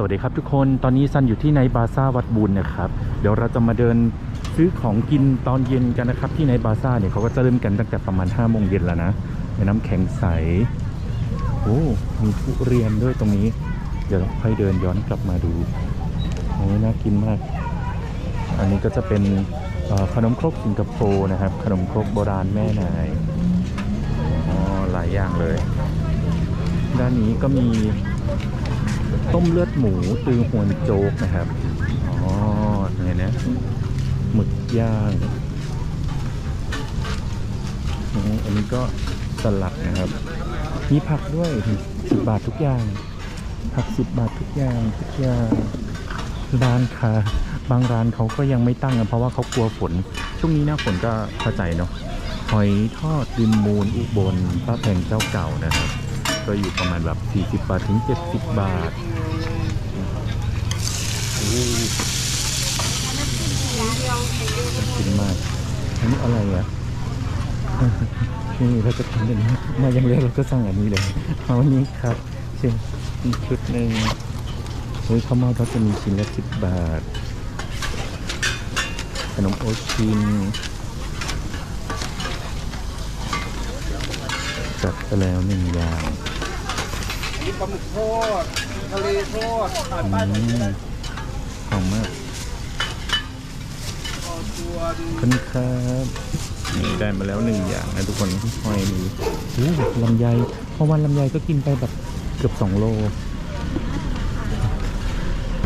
สวัสดีครับทุกคนตอนนี้ซันอยู่ที่ในบาซ่าวัดบุญนะครับ เดี๋ยวเราจะมาเดินซื้อของกินตอนเย็นกันนะครับ ที่ในบาซ่าเนี่ยเขาก็จะเริ่มกันตั้งแต่ประมาณ5้าโมงเย็นแล้วนะในน้ำแข็งใสโอ้มีทุเรียนด้วยตรงนี้ เดี๋ยวค่อยเดินย้อนกลับมาดูโอ้น่ากินมาก อันนี้ก็จะเป็นขนมครกสิงคโปร์นะครับ ขนมครกโบราณแม่นายอ๋อหลายอย่างเลย ด้านนี้ก็มี ต้มเลือดหมูตือหวนโจ๊กนะครับ อ๋อเนี่ยนะหมึกย่างอันนี้ก็สลัดนะครับ มีผักด้วยสิบบาททุกอย่าง ผักสิบบาททุกอย่างทุกอย่างร้านค้าบางร้านเขาก็ยังไม่ตั้งกันเพราะว่าเขากลัวฝน ช่วงนี้หน้าฝนก็เข้าใจเนาะหอยทอดริมมูลอุบลป้าแพงเจ้าเก่านะครับ ก็อยู่ประมาณแบบ 40 บาทถึง 70 บาท กินมากอันนี้อะไรอะนี่เราจะทำเป็นมายังเรียกเราก็สั่งอันนี้เลยเอาอันนี้ครับเช่นอีกชุดหนึ่งเฮ้ยข้าวเมาเขาจะมีชิ้นละสิบบาท ขนมโอชินจัดไปแล้วหนึ่งอย่างมีปลาหมึกทอดทะเลทอดผ่านอืป้ายทะเลม หอมมากทอดตัวดีขอบคุณครับนี่ได้มาแล้วหนึ่งอย่างนะทุกคนหอยมีอู้ลำไยเพราะวันลำไยก็กินไปแบบเกือบสองโล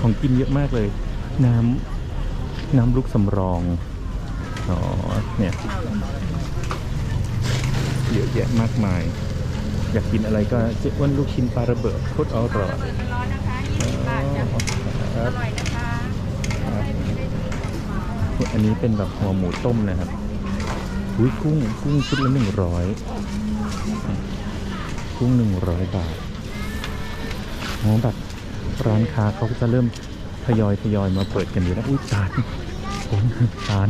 ของกินเยอะมากเลย น้ำน้ำลูกสำรอง อ๋อ เนี่ย เยอะแยะมากมาย อยากกินอะไรก็เจ๊อ้วนลูกชิ้นปลาระเบิดโคตรอร่อยร้อนนะคะ20บาทจ้ะคอรับร่อยนะคะครับ อันนี้เป็นแบบหัวหมูต้มนะครับอุ้ยกุ้งกุ้งชุดละหนึ่งร้อยกุ้งหนึ่งร้อยบาทอ๋อแบบร้านค้าเขาก็จะเริ่มทยอยทยอยมาเปิดกันอยู่แล้วอุ้ยตาลโอ้ยตาน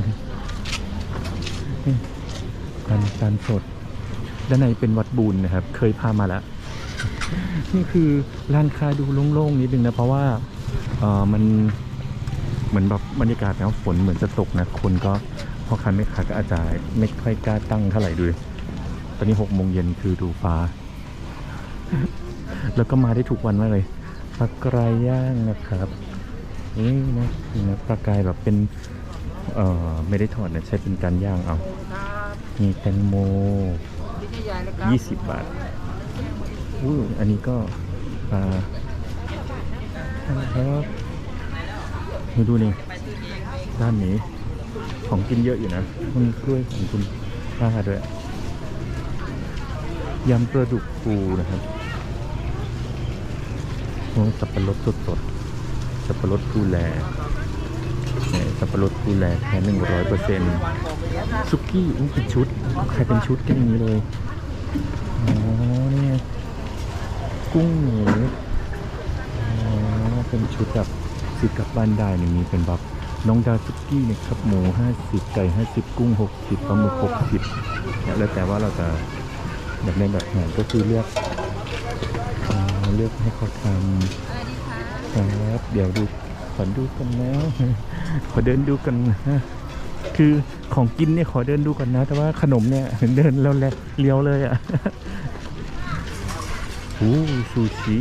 ตาลตาลสดด้านในเป็นวัดบุญนะครับ เคยพามาแล้วนี่คือร้านค้าดูโล่งๆนิดนึงนะเพราะว่าเออมัน เหมือนแบบบรรยากาศแล้วฝนเหมือนจะตกนะคนก็พ่อค้าแม่ค้าก็อาจจะไม่ค่อยกล้าตั้งเท่าไหร่ดูตอนนี้หกโมงเย็นคือดูฟ้า แล้วก็มาได้ทุกวันมากเลยปลากรายย่างนะครับนี่นะนะปลากรายแบบเป็นเอ่อไม่ได้ทอดนะใช้เป็นการย่างเอามีแตงโมที่นี่ใหญ่นะครับบาทอู้อันนี้ก็ปลาครับ มาดูนี่ด้านนี้ ของกินเยอะอยู่นะมีกล้วยของคุณป้าด้วยยำปลาดุกปูนะครับโอ้สับปะรดสดๆสับปะรดภูแล่สับปะรดภูแลแค่หนึ่งร้อยเปอร์เซ็นต์ซุกี้อุ้ยเป็นชุดใครเป็นชุดกันอย่างนี้เลยอ๋อเนี่ยกุ้งหมูอ๋อเป็นชุดแบบ สิกลับบ้านได้เนี่ยมีเป็นแบบน้องดาซุกี้เนี่ยครับหมูห้าสิบไก่ห้าสิบกุ้งหกสิบปลาหมึกหกสิบเนี่ยแล้วแต่ว่าเราจะแบบในแบบไหนก็คือเลือกอเลือกให้เขาทำครับเดี๋ยวดูขอดูกันแล้ว ขอเดินดูกันนะคือของกินเนี่ยขอเดินดูก่อนนะ แต่ว่าขนมเนี่ยเดินแล้วแลเลี้ยวเลยอะ่ะโอ้ซูชิ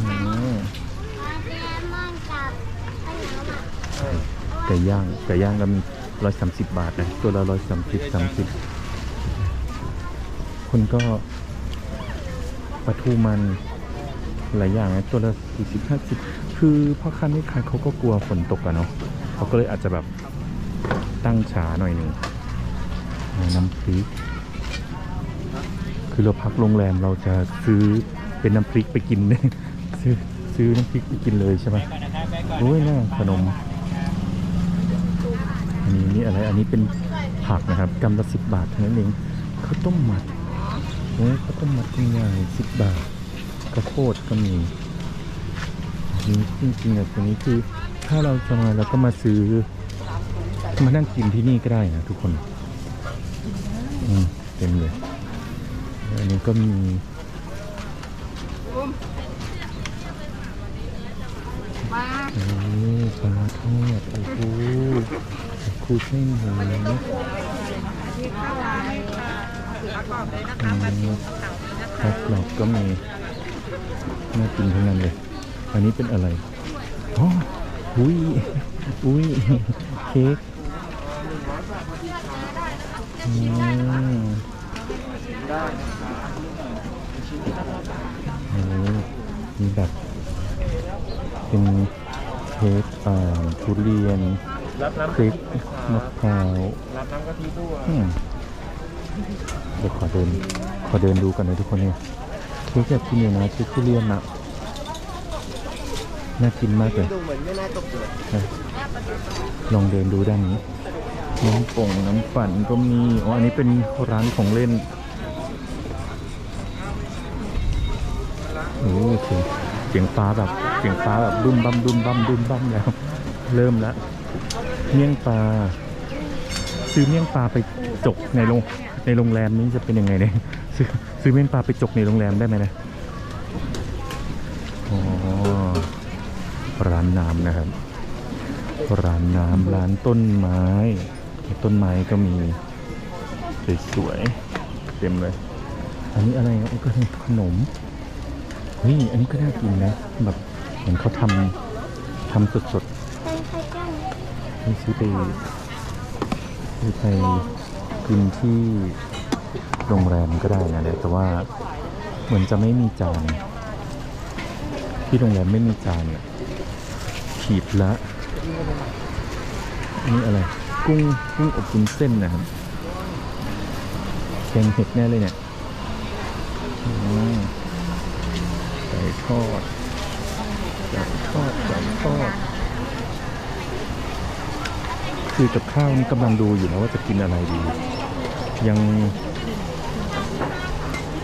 อืม ไก่ย่างไก่ย่างก็มีร้อยสามสิบบาทนะตัวละร้อยสามสิบสามสิบคนก็ปลาทูมันหลายอย่างนะตัวละสี่สิบห้าสิบคือพ่อค้าแม่ค้าเขาก็กลัวฝนตกอะเนาะเขาก็เลยอาจจะแบบตั้งฉาหน่อยหนึ่งน้ำพริก คือเราพักโรงแรมเราจะซื้อเป็นน้ำพริกไปกิน ซื้อซื้อน้ำพริกไปกินเลยใช่ไหมโอ้ยน่าขนม นี้นี่อะไรอันนี้เป็นผักนะครับกำละสิบบาทเท่านั้นเองข้าวต้มมัดโอ้ยข้าวต้มมัดคุณยายสิบบาทข้าวโพดก็มีนี่จริงๆอะตรงนี้คือถ้าเราจะมาเราก็มาซื้อมานั่งกินที่นี่ก็ได้นะทุกคนอืมเต็มเลยอันนี้ก็มี อุ้มมา โอ้ ปลาทอดโอ้โหคูเส้นหมูที่ข้าวร้านค่ะประกอบเลยนะอืคะมผักกรอบก็มีน่ากินทั้งนั้นเลย อันนี้เป็นอะไรอ๋ออุ้ยอุ้ยเค้กอืมโอ้มีแบบเป็น เค้กอ่าทุเรียนรับน้ำเค้กมะพร้าวรับน้ำกะทิด้วยอืมเดี๋ยวขอเดิน ขอเดินดูกันนะทุกคนเนี่ยเค้กแบบกินอยู่นะเค้กทุเรียนอะน่ากินมากเลยดูเหมือนไม่น่าตกเลยนะลองเดินดูด้านนี้น้ำป่งน้ำปั่นก็มีอ๋ออันนี้เป็นร้านของเล่นโอ้เสียง เสียงฟ้าแบบเสียงฟ้าแบบดุมบัมดุมบัมดุมบัมแล้ว เริ่มแล้วเมี่ยงปลาซื้อเมี่ยงปลาไปจกในโรงในโรงแรมนี้จะเป็นยังไงเนี่ยซื้อซื้อเมี่ยงปลาไปจกในโรงแรมได้ไหมนะอ๋อร้านน้ำนะครับ ร้านน้ำร้านต้นไม้ ต้นไม้ก็มีสวยๆเต็มเลย อันนี้อะไรอะก็ขนม เฮ้ยอันนี้ก็น่ากินนะแบบเหมือนเขาทำทำสดๆนี่ซื้อไปซื้อไปกินที่โรงแรมก็ได้นะแต่ว่าเหมือนจะไม่มีจานที่โรงแรมไม่มีจานขีดละนนี้อะไร กุ้งกุ้งอบวุ้นเส้นนะครับแกงเห็ดแน่เลยเนี่ย ทอดไก่ทอดไก่ทอดคือกับข้าวนี่กำลังดูอยู่นะว่าจะกินอะไรดี ยัง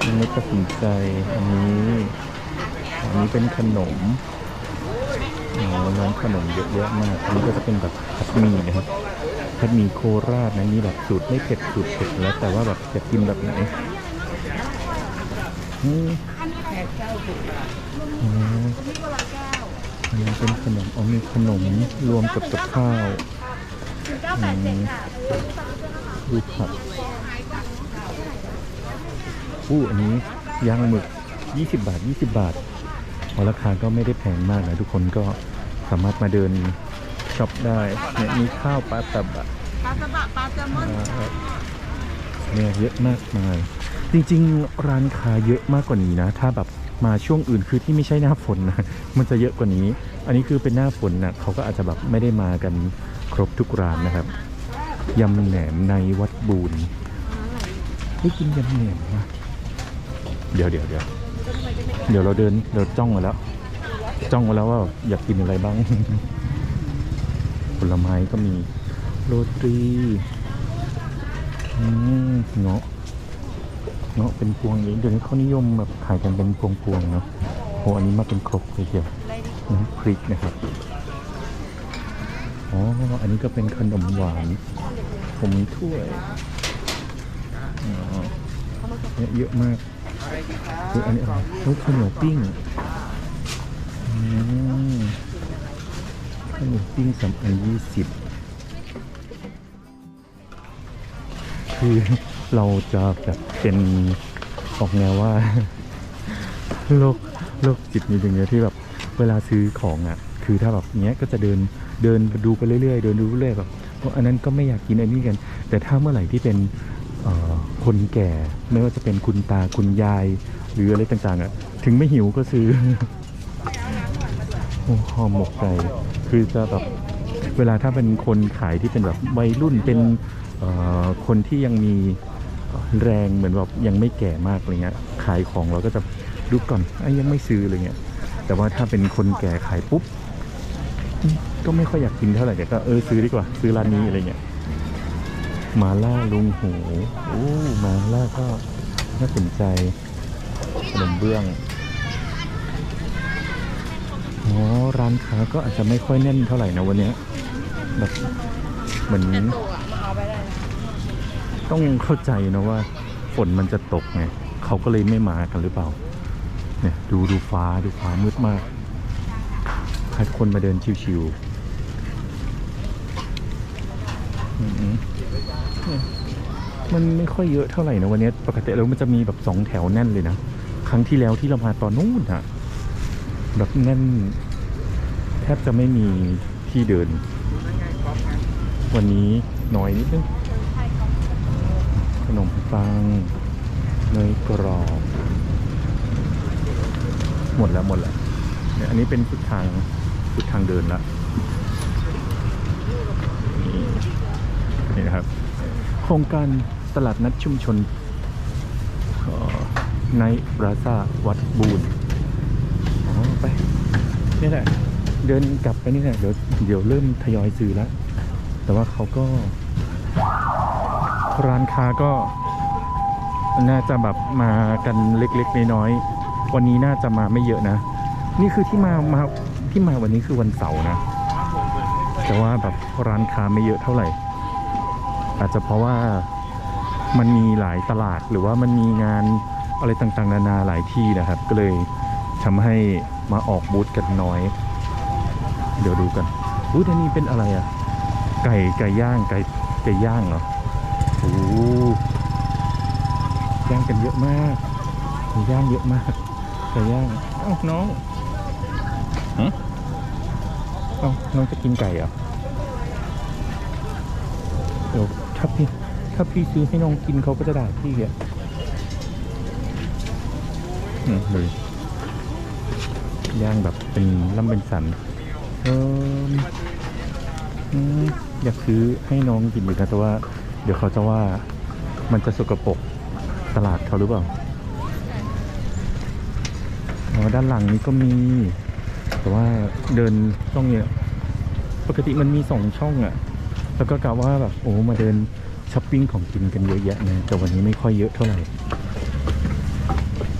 ยังไม่ตัดสินใจอันนี้อันนี้เป็นขนมอ๋อร้านขนมเยอะแยะมาก อันนี้ก็จะเป็นแบบผัดหมี่นะครับผัดหมี่โคราชนะนี่แบบสูตรไม่เผ็ดสูตรเผ็ดแล้วแต่ว่าแบบจะกินแบบไหน อืมอ๋ออันนี้เป็นขนมอ๋อมีขนมรวมกับกับข้าวอืมดูผักอู้อันนี้ย่างหมึก 20 บาท 20 บาทพอราคาก็ไม่ได้แพงมากนะทุกคนก็สามารถมาเดินช็อปได้เนี่ยมีข้าวปลาตับอะปลาสบะปลาแซลมอนอ่าเนี่ยเยอะมากมาย จริงๆ ร้านค้าเยอะมากกว่านี้นะ ถ้าแบบ มาช่วงอื่นคือที่ไม่ใช่หน้าฝนนะมันจะเยอะกว่านี้ อันนี้คือเป็นหน้าฝนนะเขาก็อาจจะแบบไม่ได้มากันครบทุกร้านนะครับยำแหนมในวัดบูนได้กินยำแหนมนะเดี๋ยวเดี๋ยวเดี๋ยวเดี๋ยวเราเดินเราจ้องมาแล้ว จ้องมาแล้วว่าอยากกินอะไรบ้าง ผลไม้ก็มีโรตีเงาะ เงาะเป็นพวงอย่างนี้เดี๋ยวนี้เขานิยมแบบขายกันเป็นพวงๆเนาะโหอันนี้มาเป็นครกเลยเดียวน้ำพริกนะครับอ๋ออันนี้ก็เป็นขนมหวานผมมีถ้วยอ๋อเนี่ยเยอะมากเฮ้ยอันนี้อะไรเฮ้ยข้าวเหนียวปิ้งอืมข้าวเหนียวปิ้งสามอันยี่สิบ คือเราจะแบบเป็นออกแนวว่าโรคโรคจิตนิดนึงเนี่ยที่แบบเวลาซื้อของอะ คือถ้าแบบเนี้ยก็จะเดินเดินดูไปเรื่อยๆ เดินดูเรื่อยๆแบบอ้อันนั้นก็ไม่อยากกินอันนี้กัน แต่ถ้าเมื่อไหร่ที่เป็นคนแก่ไม่ว่าจะเป็นคุณตาคุณยาย หรืออะไรต่างๆอะถึงไม่หิวก็ซื้อโอ้ห่อหมกไก่คือจะแบบเวลาถ้าเป็นคนขายที่เป็นแบบวัยรุ่นเป็น คนที่ยังมีแรงเหมือนแบบยังไม่แก่มากอะไรเงี้ยขายของเราก็จะดูก่อนไอ้ยังไม่ซื้ออะไรเงี้ยแต่ว่าถ้าเป็นคนแก่ขายปุ๊บก็ไม่ค่อยอยากกินเท่าไหร่ก็เออซื้อดีกว่า ซื้อร้านนี้อะไรเงี้ยมาล่าลุงหูโอ้หมาล่าก็น่าสนใจขนมเบื้องอ๋อร้านค้าก็อาจจะไม่ค่อยแน่นเท่าไหร่นะวันนี้แบบเหมือน ต้องเข้าใจนะว่าฝนมันจะตกไงเขาก็เลยไม่มากันหรือเปล่า เนี่ย ดูดูฟ้าดูฟ้ามืดมากให้คนมาเดินชิวๆมันไม่ค่อยเยอะเท่าไหร่นะวันนี้ปกติแล้วมันจะมีแบบสองแถวแน่นเลยนะ ครั้งที่แล้วที่เรามาตอนนู้นอะแบบแน่น แทบจะไม่มีที่เดิน วันนี้น้อยนิดนึง ขนมปังเนยกรอบหมดแล้วหมดแล้วเนี่ยอันนี้เป็นสุดทางสุดทางเดินละนี่นี่นะครับ โครงการตลาดนัดชุมชนในบราซาวัดบูนอ๋อไป นี่แหละ เดินกลับไปนี่แหละเดี๋ยวเดี๋ยวเริ่มทยอยซื้อแล้ว แต่ว่าเขาก็ ร้านค้าก็น่าจะแบบมากันเล็กๆน้อยๆวันนี้น่าจะมาไม่เยอะนะ นี่คือที่มามาที่มาวันนี้คือวันเสาร์นะ แต่ว่าแบบร้านค้าไม่เยอะเท่าไหร่ อาจจะเพราะว่ามันมีหลายตลาดหรือว่ามันมีงานอะไรต่างๆ นานาหลายที่นะครับ ก็เลยทำให้มาออกบูธกันน้อย เดี๋ยวดูกันอุ้ยอันนี้เป็นอะไรอะ่ะ ไก่ไก่ย่างไก่ไก่ย่างเหรอ อ้ย่างกันเยอะมากย่างเยอะมากไก่ย่างเอ้าน้องฮะเอ้าน้องจะกินไก่เหรอเดี๋ยวถ้าพี่ถ้าพี่ซื้อให้น้องกินเขาก็จะด่าพี่อะอืมเลยย่างแบบเป็นล่ำเป็นสันเอออยากซื้อให้น้องกินอยู่นะแต่ว่า เดี๋ยวเขาจะว่ามันจะสกปรกตลาดเขาหรือเปล่าอ๋อด้านหลังนี้ก็มี แต่ว่าเดินช่องเนี้ยปกติมันมีสองช่องอะ่ะ แล้วก็กะว่าแบบโอ้มาเดินช้อปปิ้งของกินกันเยอะแยะนะแต่วันนี้ไม่ค่อยเยอะเท่าไหร่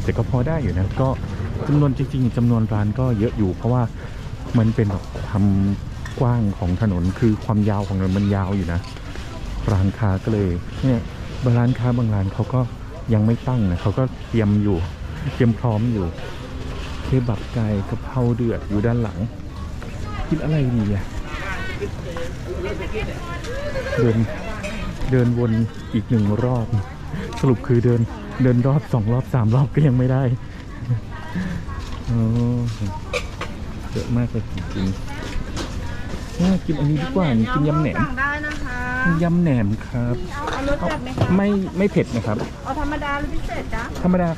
แต่ก็พอได้อยู่นะ ก็จำนวนจริงๆจำนวนร้านก็เยอะอยู่ เพราะว่ามันเป็นแบบทำกว้างของถนนคือความยาวของถนนมันยาวอยู่นะ ร้านค้าก็เลยเนี่ยบางร้านค้าบางร้านเขาก็ยังไม่ตั้งนะเขาก็เตรียมอยู่เตรียมพร้อมอยู่เคบับไก่กะเพราเดือดอยู่ด้านหลัง กินอะไรดีอะเดินเดินวนอีกหนึ่งรอบ สรุปคือเดินเดินรอบสองรอบสามรอบก็ยังไม่ได้โอ้เยอะมากเลยจริงๆน่ากินอันนี้ดีกว่ากินยำแหน่งได้นะคะ ยำแหนมครับ เอารสจัดไหมคะไม่ไม่เผ็ดนะครับ เอาธรรมดาหรือพิเศษจ๊ะธรรมดา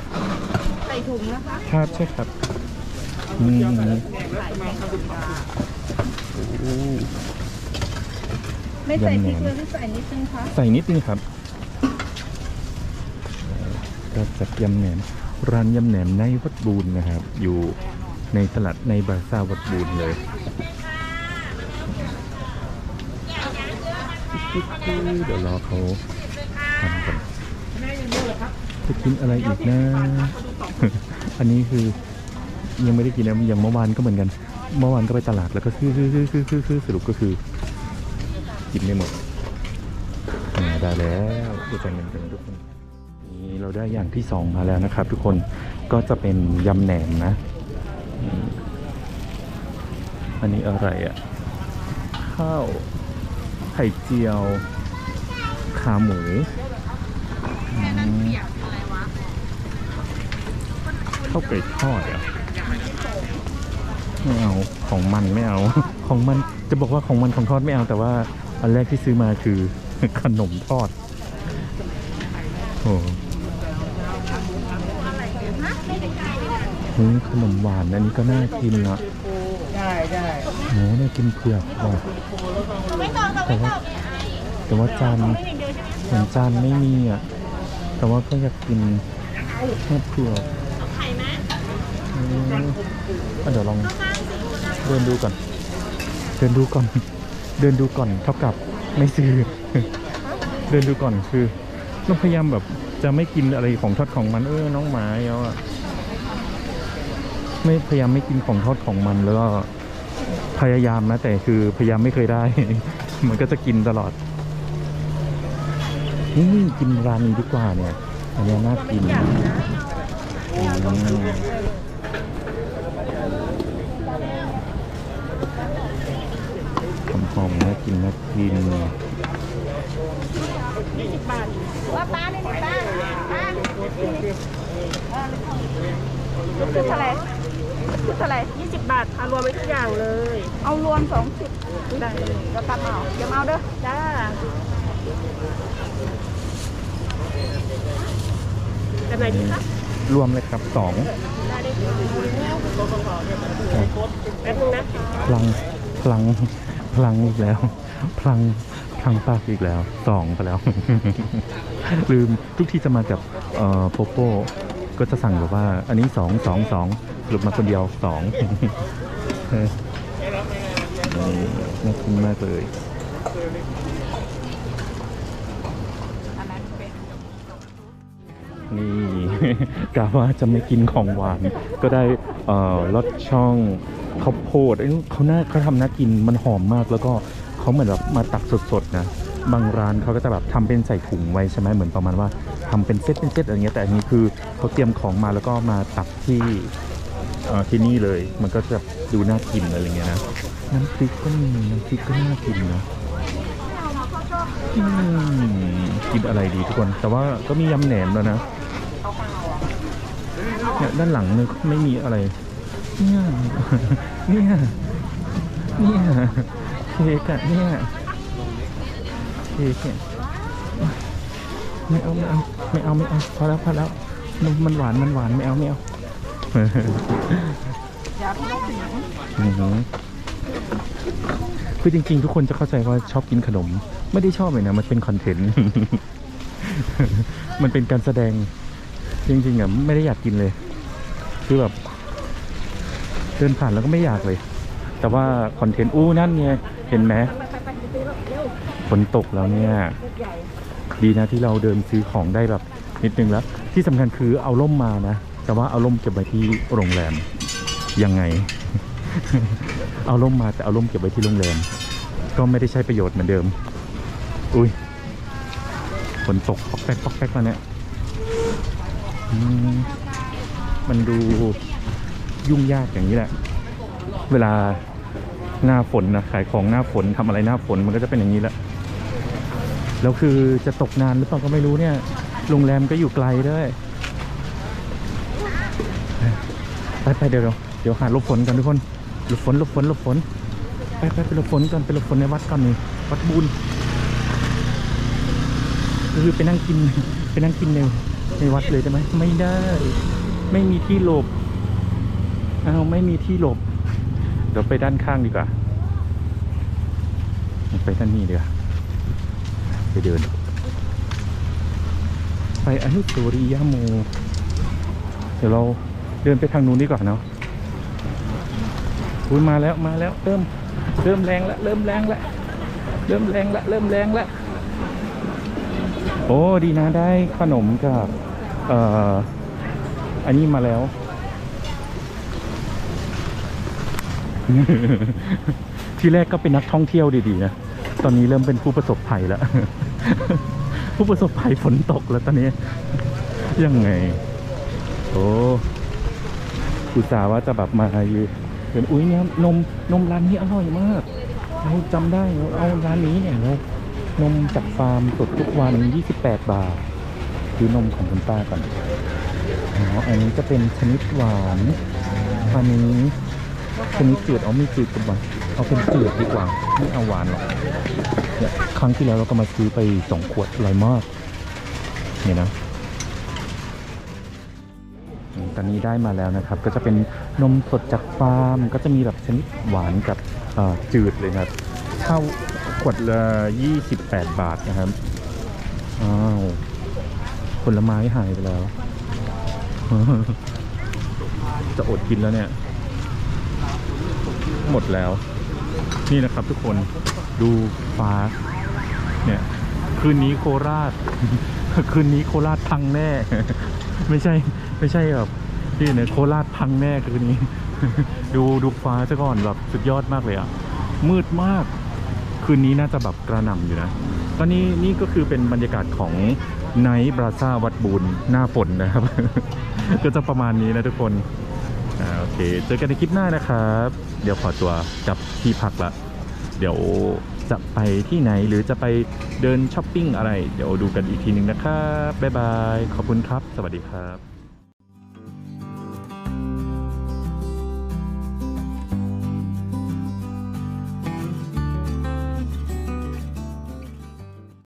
ใส่ถุงนะคะครับใช่ครับอืมโอ้ไม่ใส่พริกยำแหนมเลยหรือใส่นิดนึงคะใส่นิดนึงครับก็จัดยำแหนมร้านยำแหนมในวัดบูนนะครับ อยู่ในตลาดในบาซ่าวัดบูนเลย เดี๋ยวรอเขาทำกันจะกินอะไรอีกนะ อันนี้คือยังไม่ได้กินนะอย่างเมื่อวานก็เหมือนกัน เมื่อวานก็ไปตลาดแล้วก็คือคือคือคือคือคือสรุปก็คือกินไม่หมดอ่าได้แล้วดูใจเงินกันทุกคนนี่เราได้อย่างที่สองมาแล้วนะครับ ทุกคนก็จะเป็นยำแหนมนะ อันนี้อะไรอะ่ะข้าว ข่เจียว ขาหมูอืมข้าวไก่ทอดเหรอะไม่เอาของมันไม่เอา ของมันจะบอกว่าของมันของทอดไม่เอาแต่ว่าอันแรกที่ซื้อมาคือขนมทอดโอ้เฮ้ยขนมหวานอันนี้ก็น่ากินนะ ได้ได้โอ้น่ากินเผือกว่ะแต่ว่าแต่ว่าจานเหมือนจานไม่มีอะแต่ว่าก็อยากกินแค่เผือกอือะเดี๋ยวลองเดินดูก่อน เดินดูก่อน เดินดูก่อนเท่ากับไม่ซื้อ เดินดูก่อนคือต้องพยายามแบบจะไม่กินอะไรของทอดของมันเออน้องหมาเอาอะไม่พยายามไม่กินของทอดของมันแล้วก็ พยายามนะแต่คือพยายามไม่เคยได้ มันก็จะกินตลอดนี่กินร้านนี้ดีกว่าเนี่ยอันนี้น่ากินหอมๆน่ากินน่ากินว่าป้าไม่มีป้าป้าคืออะไร ชุดเท่าไหร่ยี่สิบบาทค่ะรวมไปทุกอย่างเลย เอารวมสองสิบได้เลยแล้วกันเอาเดี๋ยวมาเอาเด้อจ้าแบบไหนดีคะรวมเลยครับสองได้ได้ค่ะแป๊บนึงนะคะพลังพลังพลังอีกแล้ว พลังพลังปากอีกแล้วสองไปแล้ว ลืมทุกที่จะมากับเอ่อโปโป้ก็จะสั่งแบบว่า อันนี้สองสองสอง สรุปมาคนเดียวสองนี่น่ากินมากเลยนี่กะว่าจะไม่กินของหวาน ก็ได้เอ่อรสช่องข้าวโพดเขาหน่าเขาทำน่ากินมันหอมมากแล้วก็เขาเหมือนแบบมาตักสดๆนะบางร้านเขาก็จะแบบทำเป็นใส่ถุงไว้ใช่ไหมเหมือนประมาณว่าทำเป็นเซตเป็นเซตอะไรเงี้ยแต่อันนี้คือเขาเตรียมของมาแล้วก็มาตักที่ ที่นี่เลย มันก็จะดูน่ากินอะไรเงี้ยนะ น้ำพริกก็มี น้ำพริกก็น่ากินนะกินอะไรดีทุกคน แต่ว่าก็มียำแหนมแล้วนะเนี่ยด้านหลังเนยไม่มีอะไร เนี่ย เนี่ย เนี่ยเค้กอะเนี่ยเค้กเนี่ยไม่เอาไม่เอาไม่เอาไม่เอาพอแล้วพอแล้วมันหวานมันหวานไม่เอาไม่เอา คือจริงๆ ทุกคนจะเข้าใจว่าชอบกินขนม ไม่ได้ชอบเลยนะ มันเป็นคอนเทนต์ มันเป็นการแสดง จริงๆอะไม่ได้อยากกินเลย คือแบบ เดินผ่านแล้วก็ไม่อยากเลย แต่ว่าคอนเทนต์ อู้นั่นไงเห็นไหมฝนตกแล้วเนี่ย ดีนะที่เราเดินซื้อของได้แบบนิดนึงแล้ว ที่สำคัญคือเอาร่มมานะ แต่ว่าเอาร่มเก็บไว้ที่โรงแรมยังไง เอาร่มมาแต่เอาร่มเก็บไว้ที่โรงแรมก็ไม่ได้ใช้ประโยชน์เหมือนเดิม อุ้ยฝนตกปอกแป๊กปอกแป๊กแล้วเนี่ยมมันดูยุ่งยากอย่างนี้แหละ เวลาหน้าฝนนะขายของหน้าฝนทำอะไรหน้าฝนมันก็จะเป็นอย่างนี้แหละแล้วคือจะตกนานหรือเปล่าก็ไม่รู้เนี่ย โรงแรมก็อยู่ไกลด้วย ไปไปเดี๋ยวเดี๋ยวหาลบฝนกันทุกคนหลบฝนหลบฝนหลบฝนไปไปไปหลบฝนก่อนไปหลบฝนในวัดก่อนนี่วัดบุญคือไปนั่งกินไปนั่งกินในในวัดเลยได้ไหมไม่ได้ ไม่มีที่หลบอ้าวไม่มีที่หลบ เดี๋ยวไปด้านข้างดีกว่า ไปด้านนี้ดีกว่าไปเดิน ไปอนุสรียโม เดี๋ยวเรา เดินไปทางนู้นดีกว่าเนาะอุ้ยมาแล้วมาแล้วเริ่มเริ่มแรงแล้วเริ่มแรงแล้วเริ่มแรงแล้วเริ่มแรงแล้วโอ้ดีนะได้ขนมกับเอ่ออันนี้มาแล้ว ที่แรกก็เป็นนักท่องเที่ยวดีๆนะตอนนี้เริ่มเป็นผู้ประสบภัยแล้ว ผู้ประสบภัยฝนตกแล้วตอนนี้ยังไง โอ้ อุตส่าห์ว่าจะแบบมาอยู่เป็นอุ้ยเนี่ยนมนมร้านนี้อร่อยมากเราจำได้เราเอาร้านนี้เนี่ยเรานมจากฟาร์มสดทุกวัน 28 บาทคือนมของคุณป้าก่อนอ๋ออันนี้จะเป็นชนิดหวานอันนี้ชนิดจืดเอาไม่จืดกันบ้างเอาเป็นจืดดีกว่าไม่เอาหวานหรอกเนี่ยครั้งที่แล้วเราก็มาซื้อไปสองขวดอร่อยมากเนี่ยนะ ตอนนี้ได้มาแล้วนะครับ ก็จะเป็นนมสดจากฟาร์ม ก็จะมีแบบชนิดหวานกับเอ่อจืดเลยครับเท่าขวดละ 28 บาทนะครับอ้าวผลไม้หายไปแล้ว จะอดกินแล้วเนี่ย หมดแล้ว นี่นะครับทุกคนดูฟ้า เนี่ย คืนนี้โคราช คืนนี้โคราชพังแน่ ไม่ใช่ ไม่ใช่แบบที่เนี่ยโคราชพังแน่คืนนี้ ดูดูฟ้าซะก่อนแบบสุดยอดมากเลยอะมืดมากคืนนี้น่าจะแบบกระหน่ำอยู่นะตอนนี้นี่ก็คือเป็นบรรยากาศของไนท์บราซาวัดบุญหน้าฝนนะครับ ก็จะประมาณนี้นะทุกคนโอเค เจอกันในคลิปหน้านะครับ เดี๋ยวขอตัวกลับที่พักละ เดี๋ยวจะไปที่ไหนหรือจะไปเดินช้อปปิ้งอะไร เดี๋ยวดูกันอีกทีหนึ่งนะครับ บ๊ายบาย ขอบคุณครับ สวัสดีครับ